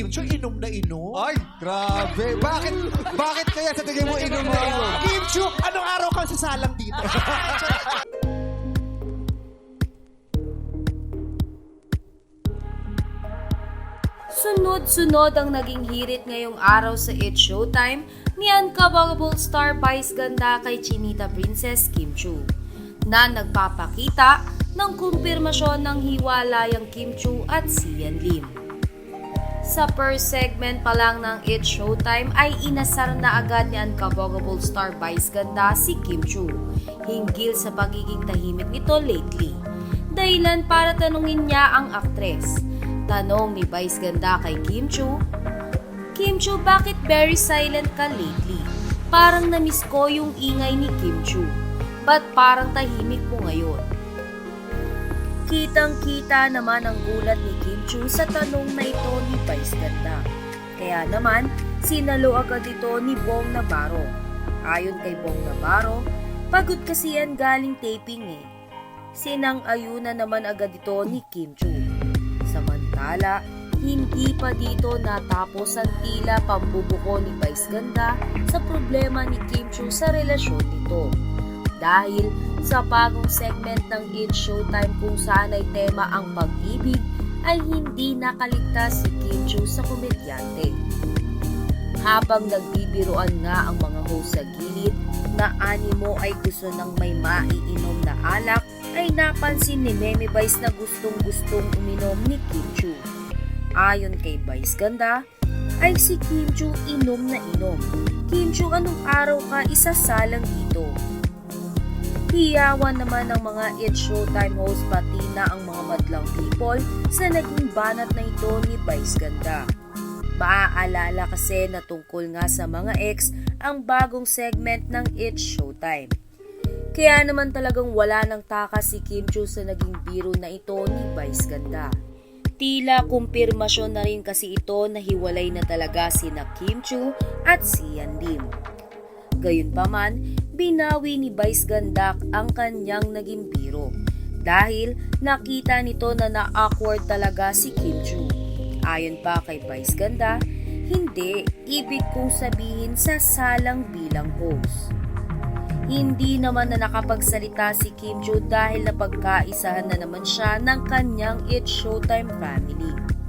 Kim Chu, inom na inom. Ay, grabe. Bakit, bakit kaya sa tingin mo inom mo yun? Kim Chu, anong araw ka sasalang dito? Sunod-sunod ang naging hirit ngayong araw sa It's Showtime ni Uncoverable Star Vice Ganda kay Chinita Princess Kim Chu na nagpapakita ng kumpirmasyon ng hiwalayang Kim Chu at Sian Lim. Sa first segment pa lang ng It's Showtime ay inasar na agad ni Uncoverable Star Vice Ganda si Kim Chu hinggil sa pagiging tahimik nito lately. Dahilan para tanungin niya ang aktres. Tanong ni Vice Ganda kay Kim Chu, Kim Chu, bakit very silent ka lately? Parang namiss ko yung ingay ni Kim Chu. Ba't parang tahimik mo ngayon? Kitang-kita naman ang gulat ni Kim Chu sa tanong na ito ni Vice Ganda. Kaya naman, sinalo agad ito ni Bong Navarro. Ayon kay Bong Navarro, pagod kasi yan galing taping eh. Sinang-ayuna naman agad ito ni Kim Chu. Samantala, hindi pa dito natapos ang tila pambubuko ni Vice Ganda sa problema ni Kim Chu sa relasyon nito. Dahil sa bagong segment ng It's Showtime kung saan ay tema ang pag-ibig, ay hindi nakaligtas si Kim Chu sa komedyante. Habang nagbibiroan nga ang mga host sa gilid na animo ay gusto ng may maiinom na alak, ay napansin ni Meme Vice na gustong-gustong uminom ni Kim Chu. Ayon kay Vice Ganda, ay si Kim Chu inom na inom. Kim Chu, anong araw ka isasalang dito? Hiyawan naman ng mga It's Showtime host pati na ang mga madlang people sa naging banat na ito ni Vice Ganda. Maaalala kasi na tungkol nga sa mga ex ang bagong segment ng It's Showtime. Kaya naman talagang wala nang takas si Kim Chu sa naging biro na ito ni Vice Ganda. Tila kumpirmasyon na rin kasi ito na hiwalay na talaga sina Kim Chu at Sian Lim. Gayunpaman, binawi ni Vice Gandak ang kanyang naging biro dahil nakita nito na na-awkward talaga si Kim Chu. Ayon pa kay Vice Ganda, hindi ibig kong sabihin sa salang bilang host. Hindi naman na nakapagsalita si Kim Chu dahil napagkaisahan na naman siya ng kanyang It's Showtime family.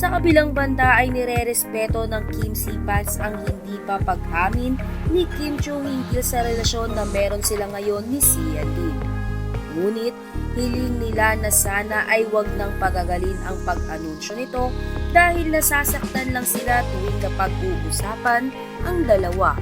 Sa kabilang banda ay nirerespeto ng Kim C. fans ang hindi pa pag-amin ni Kim Chu hinggil sa relasyon na meron sila ngayon ni Sian Lim. Ngunit, hiling nila na sana ay wag nang pagagalin ang pag-anunsyo nito dahil nasasaktan lang sila tuwing kapag uusapan ang dalawa